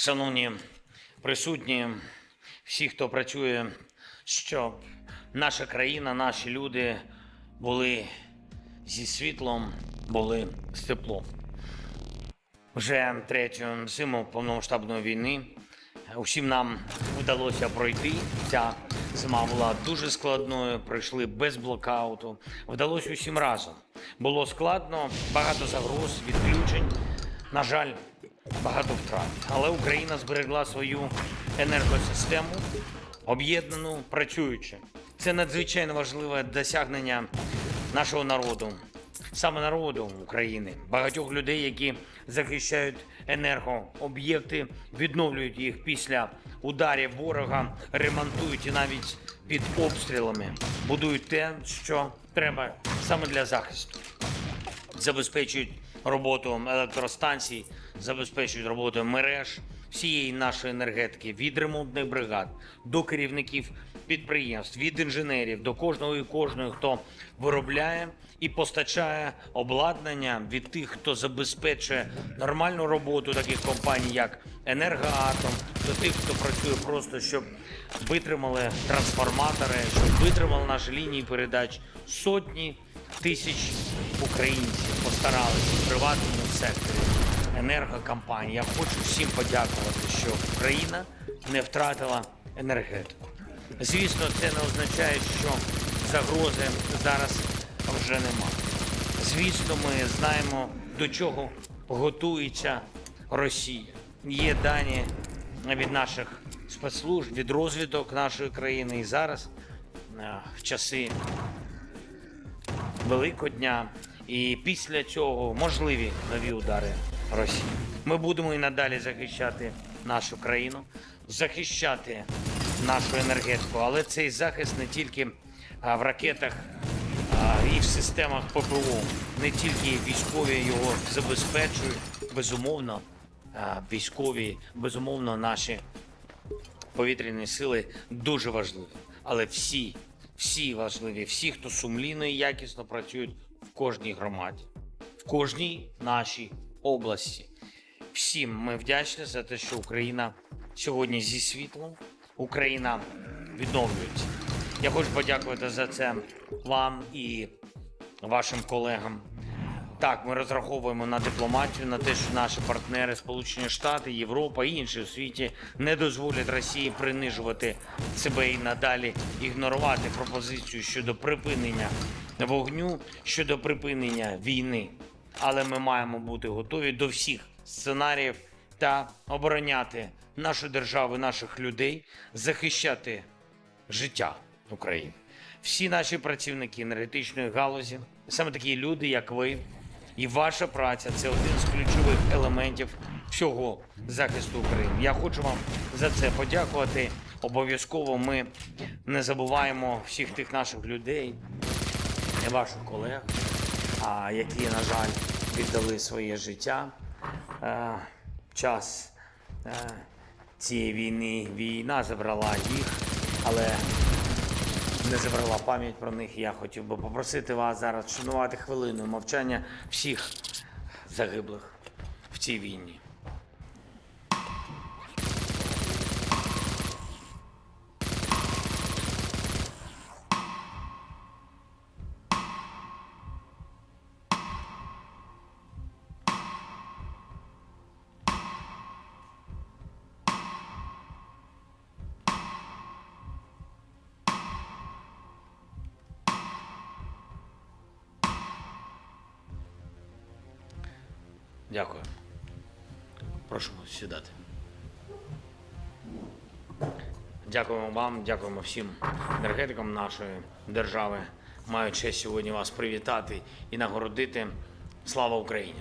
Шановні присутні, всі, хто працює, щоб наша країна, наші люди були зі світлом, були з теплом. Вже третю зиму повномасштабної війни усім нам вдалося пройти. Ця зима була дуже складною, пройшли без блокауту. Вдалося усім разом. Було складно, багато загроз, відключень. На жаль, багато втрат. Але Україна зберегла свою енергосистему, об'єднану, працюючи. Це надзвичайно важливе досягнення нашого народу, саме народу України, багатьох людей, які захищають енергооб'єкти, відновлюють їх після ударів ворога, ремонтують і навіть під обстрілами, будують те, що треба саме для захисту забезпечують роботу електростанцій, забезпечують роботу мереж всієї нашої енергетики від ремонтних бригад до керівників підприємств, від інженерів до кожного і кожної, хто виробляє і постачає обладнання від тих, хто забезпечує нормальну роботу таких компаній, як Енергоатом, до тих, хто працює просто, щоб витримали трансформатори, щоб витримали наші лінії передач. Сотні тисяч українців постаралися в приватному секторі енергокомпанії. Я хочу всім подякувати, що Україна не втратила енергетику. Звісно, це не означає, що загрози зараз вже нема. Звісно, ми знаємо, до чого готується Росія. Є дані від наших спецслужб, від розвідок нашої країни і зараз е, в часи Великодня. І після цього можливі нові удари Росії. Ми будемо і надалі захищати нашу країну, захищати нашу енергетику. Але цей захист не тільки в ракетах і в системах ППО, не тільки військові його забезпечують. Безумовно, військові, безумовно, наші повітряні сили дуже важливі. Але всі, всі важливі, всі, хто сумлінно і якісно працюють в кожній громаді, в кожній нашій області. Всім ми вдячні за те, що Україна сьогодні зі світлом, Україна відновлюється. Я хочу подякувати за це вам і вашим колегам. Так, ми розраховуємо на дипломатію, на те, що наші партнери, Сполучені Штати, Європа і інші в світі не дозволять Росії принижувати себе і надалі ігнорувати пропозицію щодо припинення вогню, щодо припинення війни. Але ми маємо бути готові до всіх сценаріїв та обороняти нашу державу, наших людей, захищати життя України. Всі наші працівники енергетичної галузі, саме такі люди, як ви, і ваша праця це один з ключових елементів всього захисту України. Я хочу вам за це подякувати. Обов'язково ми не забуваємо всіх тих наших людей і ваших колег, які, на жаль, віддали своє життя. Е, час е, цієї війни війна забрала їх, але не забрала пам'ять про них. Я хотів би попросити вас зараз шанувати хвилину мовчання всіх загиблих в цій війні. Дякую. Прошу сідати. Дякуємо вам, дякуємо всім енергетикам нашої держави. Маю честь сьогодні вас привітати і нагородити. Слава Україні!